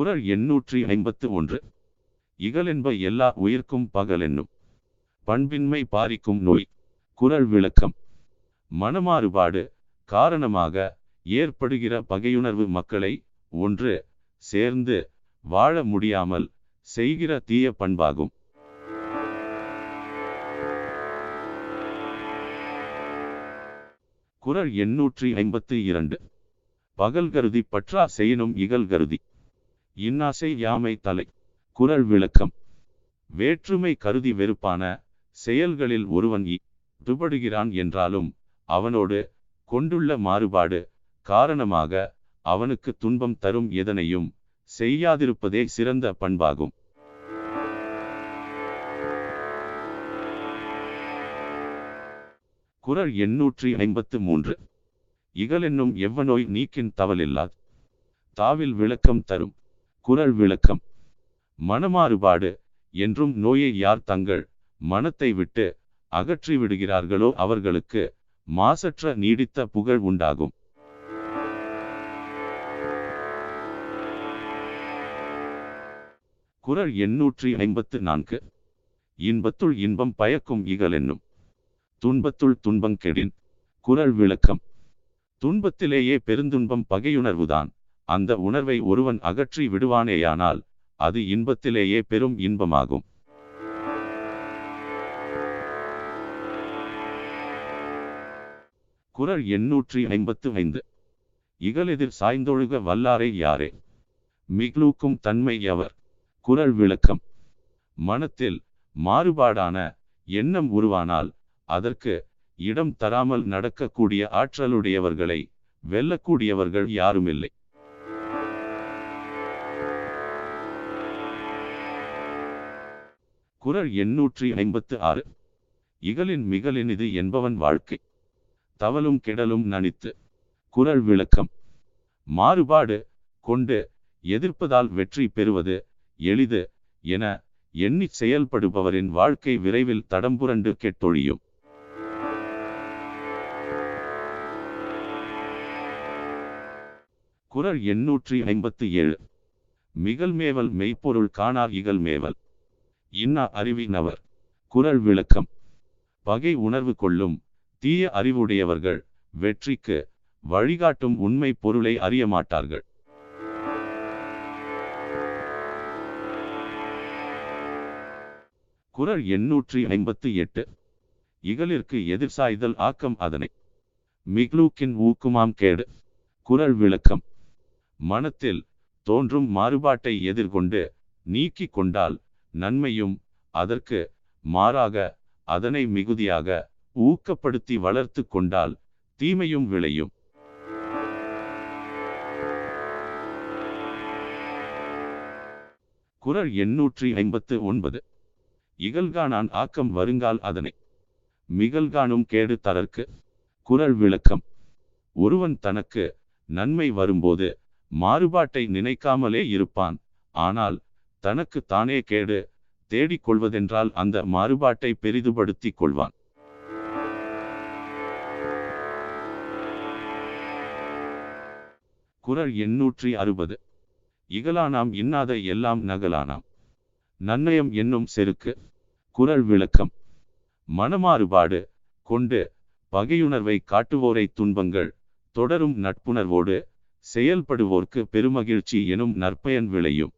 குரல் எண்ணூற்றி ஐம்பத்து ஒன்று. இகலென்ப எல்லா உயிர்க்கும் பகலென்னும். பண்பின்மை பாரிக்கும் நோய். குரல் விளக்கம். மனமாறுபாடு காரணமாக ஏற்படுகிற பகையுணர்வு மக்களை ஒன்று சேர்ந்து வாழ முடியாமல் செய்கிற தீய பண்பாகும். குரல் எண்ணூற்றி ஐம்பத்து இரண்டு. பகல் கருதி பற்றா செய்யணும் இகல் கருதி. இன்னாசை யாமை தலை. குறள் விளக்கம். வேற்றுமை கருதி வெறுப்பான செயல்களில் ஒருவன் ஈடுபடுகிறான் என்றாலும் அவனோடு கொண்டுள்ள மாறுபாடு காரணமாக அவனுக்கு துன்பம் தரும் எதனையும் செய்யாதிருப்பதே சிறந்த பண்பாகும். குரல் எண்ணூற்றி ஐம்பத்து மூன்று. இகலென்னும் எவ்வநோய் நீக்கின் தவலில்லாத். தாவில் விளக்கம் தரும். குரல் விளக்கம் மனமாறுபாடு என்றும் நோயை யார் தங்கள் மனத்தை விட்டு அகற்றி விடுகிறார்களோ அவர்களுக்கு மாசற்ற நீடித்த புகழ் உண்டாகும். குறள் எண்ணூற்றி ஐம்பத்து நான்கு. இன்பத்துள் இன்பம் பயக்கும் இகலென்னும் துன்பத்துள் துன்பம் கெடின். குரல் விளக்கம் துன்பத்திலேயே பெருந்துன்பம் பகையுணர்வுதான். அந்த உணர்வை ஒருவன் அகற்றி விடுவானேயானால் அது இன்பத்திலேயே பெரும் இன்பமாகும். குறள் எண்ணூற்றி ஐம்பத்து ஐந்து. இகலெதிர் சாய்ந்தொழுக வல்லாரை யாரே? மிக்லூக்கும் தன்மை எவர்? குறள் விளக்கம். மனத்தில் மாறுபாடான எண்ணம் உருவானால் அதற்கு இடம் தராமல் நடக்கக்கூடிய ஆற்றலுடையவர்களை வெல்லக்கூடியவர்கள் யாருமில்லை. குரல் எண்ணூற்றி ஐம்பத்து ஆறு இகலின் மிகலினிது என்பவன் வாழ்க்கை. தவலும் கெடலும் நனித்து. குரல் விளக்கம். மாறுபாடு கொண்டு எதிர்ப்பதால் வெற்றி பெறுவது எளிது என எண்ணி செயல்படுபவரின் வாழ்க்கை விரைவில் தடம்புரண்டு கெட்டொழியும். குரல் எண்ணூற்றி ஐம்பத்து ஏழு மிகழ்மேவல் மெய்ப்பொருள் காணார் இகழ்மேவல் இன்னா அறிவினவர். குரல் விளக்கம். பகை உணர்வு கொள்ளும் தீய அறிவுடையவர்கள் வெற்றிக்கு வழிகாட்டும் உண்மை பொருளை அறிய மாட்டார்கள். குறள் எண்ணூற்றி ஐம்பத்து எட்டு. இகலிற்கு எதிர்சாய்தல் ஆக்கம் அதனை. மிக்லூக்கின் ஊக்குமாம் கேடு. குரல் விளக்கம். மனத்தில் தோன்றும் மாறுபாட்டை எதிர்கொண்டு நீக்கிக் கொண்டால் நன்மையும் அதற்கு மாறாக அதனை மிகுதியாக ஊக்கப்படுத்தி வளர்த்து கொண்டால் தீமையும் விளையும். குறள் எண்ணூற்றி ஐம்பத்து ஒன்பது. இகழ்கானான் ஆக்கம் வருங்கால் அதனை. மிகழ்கானும் கேடு தரற்கு குரல் விளக்கம். ஒருவன் தனக்கு நன்மை வரும்போது மாறுபாட்டை நினைக்காமலே இருப்பான். ஆனால் தனக்கு தானே கேடு தேடிக் கொள்வதென்றால் அந்த மாறுபாட்டை பெரிதுபடுத்திக் கொள்வான். குரல் எண்ணூற்றி அறுபது. இகலானாம் இன்னாத எல்லாம் நகலானாம் நன்னயம் என்னும் செருக்கு. குரல் விளக்கம். மனமாறுபாடு கொண்டு பகையுணர்வை காட்டுவோரை துன்பங்கள் தொடரும் நட்புணர்வோடு செயல்படுவோர்க்கு பெருமகிழ்ச்சி எனும் நற்பயன் விளையும்.